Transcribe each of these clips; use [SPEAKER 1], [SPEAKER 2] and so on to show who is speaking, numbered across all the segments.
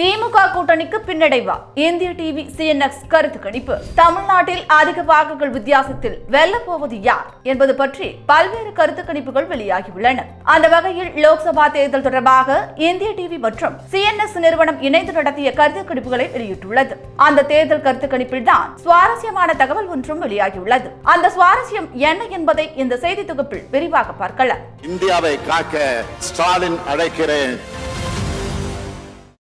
[SPEAKER 1] திமுக கூட்டணிக்கு பின்னடைவா? இந்திய TV CNX கருத்து கணிப்பு. தமிழ்நாட்டில் அதிக வாக்குகள் வித்தியாசத்தில் வெல்ல போவது யார் என்பது பற்றி பல்வேறு கருத்து கணிப்புகள் வெளியாகியுள்ளன. அந்த வகையில் லோக்சபா தேர்தல் தொடர்பாக இந்திய டிவி மற்றும் சிஎன்எஸ் நிறுவனம் இணைந்து நடத்திய கருத்து கணிப்புகளை வெளியிட்டுள்ளது. அந்த தேர்தல் கருத்து கணிப்பில் தான் சுவாரஸ்யமான தகவல் ஒன்றும் வெளியாகியுள்ளது. அந்த சுவாரஸ்யம் என்ன என்பதை இந்த செய்தி தொகுப்பில் விரிவாக பார்க்கலாம்.
[SPEAKER 2] இந்தியாவை காக்க ஸ்டாலின் அழைக்கிறேன்.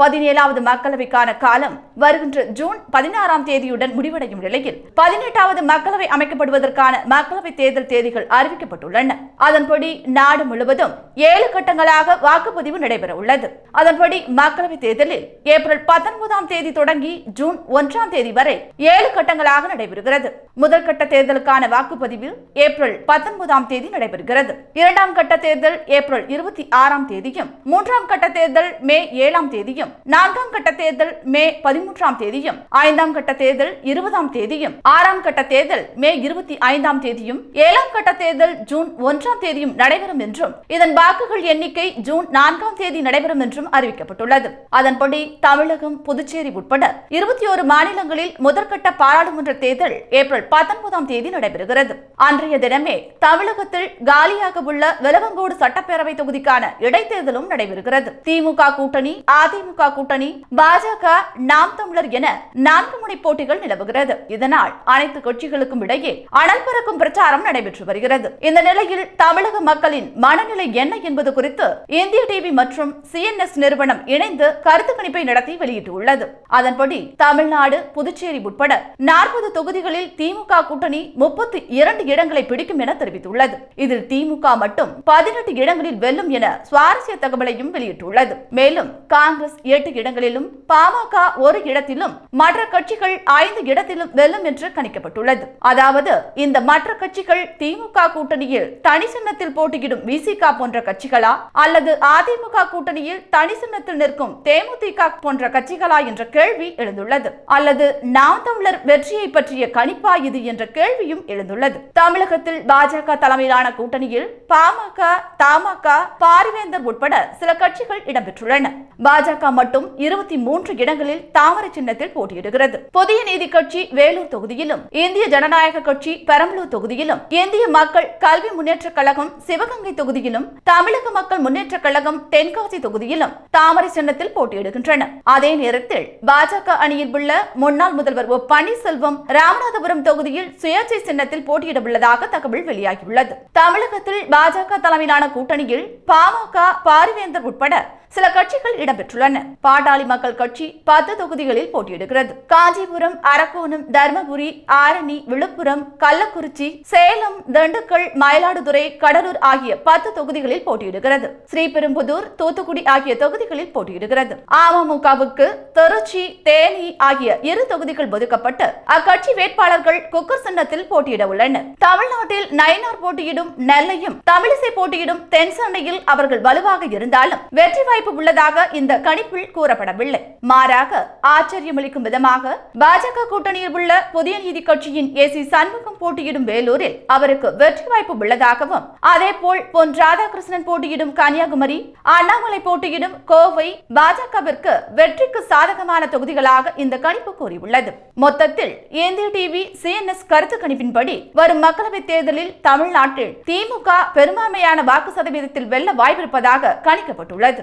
[SPEAKER 1] பதினேழாவது மக்களவைக்கான காலம் வருகின்ற ஜூன் பதினாறாம் தேதியுடன் முடிவடையும் நிலையில் பதினெட்டாவது மக்களவை அமைக்கப்படுவதற்கான மக்களவை தேர்தல் தேதிகள் அறிவிக்கப்பட்டுள்ளன. அதன்படி நாடு முழுவதும் ஏழு கட்டங்களாக வாக்குப்பதிவு நடைபெற உள்ளது அதன்படி மக்களவை தேர்தலில் ஏப்ரல் பத்தொன்பதாம் தேதி தொடங்கி ஜூன் ஒன்றாம் தேதி வரை ஏழு கட்டங்களாக நடைபெறுகிறது. முதல் கட்ட தேர்தலுக்கான வாக்குப்பதிவு ஏப்ரல் பத்தொன்பதாம் தேதி நடைபெறுகிறது. இரண்டாம் கட்ட தேர்தல் ஏப்ரல் இருபத்தி ஆறாம் தேதியும் மூன்றாம் கட்ட தேர்தல் மே ஏழாம் தேதியும் தேதியும் நான்காம் கட்ட தேர்தல் மே பதிமூன்றாம் தேதியும் ஐந்தாம் கட்ட தேர்தல் இருபதாம் தேதியும் ஆறாம் கட்ட தேர்தல் மே இருபத்தி ஐந்தாம் தேதியும் ஏழாம் கட்ட தேர்தல் ஜூன் ஒன்றாம் தேதியும் நடைபெறும் என்றும் இதன் வாக்குகள் எண்ணிக்கை ஜூன் நான்காம் தேதி நடைபெறும் என்றும் அறிவிக்கப்பட்டுள்ளது. அதன்படி தமிழகம் புதுச்சேரி உட்பட இருபத்தி ஒரு மாநிலங்களில் முதற்கட்ட பாராளுமன்ற தேர்தல் ஏப்ரல் பத்தொன்பதாம் தேதி நடைபெறுகிறது. அன்றைய தினமே தமிழகத்தில் காலியாக உள்ள விலவங்கோடு சட்டப்பேரவை தொகுதிக்கான இடைத்தேர்தலும் நடைபெறுகிறது. திமுக கூட்டணி அதிமுக அதிமுக கூட்டணி பாஜக நாம் தமிழர் என நான்கு முனை போட்டிகள் நிலவுகிறது. இதனால் அனைத்து கட்சிகளுக்கும் இடையே அனல் பறக்கும் பிரச்சாரம் நடைபெற்று வருகிறது. இந்த நிலையில் தமிழக மக்களின் மனநிலை என்ன என்பது குறித்து இந்திய டிவி மற்றும் சிஎன்எஸ் நிறுவனம் இணைந்து கருத்து கணிப்பை நடத்தி வெளியிட்டுள்ளது. அதன்படி தமிழ்நாடு புதுச்சேரி உட்பட நாற்பது தொகுதிகளில் திமுக கூட்டணி முப்பத்தி இரண்டு இடங்களை பிடிக்கும் என தெரிவித்துள்ளது. இதில் திமுக மட்டும் பதினெட்டு இடங்களில் வெல்லும் என சுவாரஸ்ய தகவலையும் வெளியிட்டுள்ளது. மேலும் காங்கிரஸ் எட்டு இடங்களிலும் பாமக ஒரு இடத்திலும் மற்ற கட்சிகள் ஐந்து இடத்திலும் வெல்லும் என்று கணிக்கப்பட்டுள்ளது. அதாவது இந்த மற்ற கட்சிகள் திமுக கூட்டணியில் தனி சின்னத்தில் போட்டியிடும் விசிக போன்ற கட்சிகளா அல்லது அதிமுக கூட்டணியில் தனி சின்னத்தில் நிற்கும் தேமுதிக போன்ற கட்சிகளா என்ற கேள்வி எழுந்துள்ளது. அல்லது நாம் தமிழர் வெற்றியை பற்றிய கணிப்பா இது என்ற கேள்வியும் எழுந்துள்ளது. தமிழகத்தில் பாஜக தலைமையிலான கூட்டணியில் பாமக தமாக பாரிவேந்தர் உட்பட சில கட்சிகள் இடம்பெற்றுள்ளன. பாஜக மட்டும் இருபத்தி மூன்று இடங்களில் தாமரை சின்னத்தில் போட்டியிடுகிறது. புதிய நீதி கட்சி வேலூர் தொகுதியிலும் இந்திய ஜனநாயக கட்சி பெரம்பலூர் தொகுதியிலும் இந்திய மக்கள் கல்வி முன்னேற்ற கழகம் சிவகங்கை தொகுதியிலும் தமிழக மக்கள் முன்னேற்ற கழகம் தென்காசி தொகுதியிலும் தாமரை சின்னத்தில் போட்டியிடுகின்றன. அதே நேரத்தில் பாஜக அணியில் உள்ள முன்னாள் முதல்வர் ஓ பன்னீர்செல்வம் ராமநாதபுரம் தொகுதியில் சுயேட்சை சின்னத்தில் போட்டியிட உள்ளதாக தகவல் வெளியாகியுள்ளது. தமிழகத்தில் பாஜக தலைமையிலான கூட்டணியில் பாமக பாரிவேந்தர் உட்பட சில கட்சிகள் இடம்பெற்றுள்ளன. பாட்டாளி மக்கள் கட்சி பத்து தொகுதிகளில் போட்டியிடுகிறது. காஞ்சிபுரம் அரக்கோணம் தர்மபுரி ஆரணி விழுப்புரம் கள்ளக்குறிச்சி சேலம் திண்டுக்கல் மயிலாடுதுறை கடலூர் ஆகிய பத்து தொகுதிகளில் போட்டியிடுகிறது. ஸ்ரீபெரும்புதூர் தூத்துக்குடி ஆகிய தொகுதிகளில் போட்டியிடுகிறது. அமமுகவுக்கு திருச்சி தேனி ஆகிய இரு தொகுதிகள் ஒதுக்கப்பட்டு அக்கட்சி வேட்பாளர்கள் குக்கர் சின்னத்தில் போட்டியிட உள்ளனர். தமிழ்நாட்டில் நயினார் போட்டியிடும் நெல்லையும் தமிழிசை போட்டியிடும் தென்சென்னையில் அவர்கள் வலுவாக இருந்தாலும் வெற்றி வாய்ப்பு உள்ளதாக இந்த கணிப்பில் கூறப்படவில்லை. மாறாக ஆச்சரியமளிக்கும் விதமாக பாஜக கூட்டணியில் உள்ள புதிய நீதி கட்சியின் ஏ சி சண்முகம் போட்டியிடும் வேலூரில் அவருக்கு வெற்றி வாய்ப்பு உள்ளதாகவும் அதேபோல் பொன் ராதாகிருஷ்ணன் போட்டியிடும் கன்னியாகுமரி அண்ணாமலை போட்டியிடும் கோவை பாஜகவிற்கு வெற்றிக்கு சாதகமான தொகுதிகளாக இந்த கணிப்பு கூறியுள்ளது. மொத்தத்தில் இந்திய டிவி சிஎன்எஸ் கருத்து கணிப்பின்படி வரும் மக்களவைத் தேர்தலில் தமிழ்நாட்டில் திமுக பெரும்பான்மையான வாக்கு சதவீதத்தில் வெல்ல வாய்ப்பிருப்பதாக கணிக்கப்பட்டுள்ளது.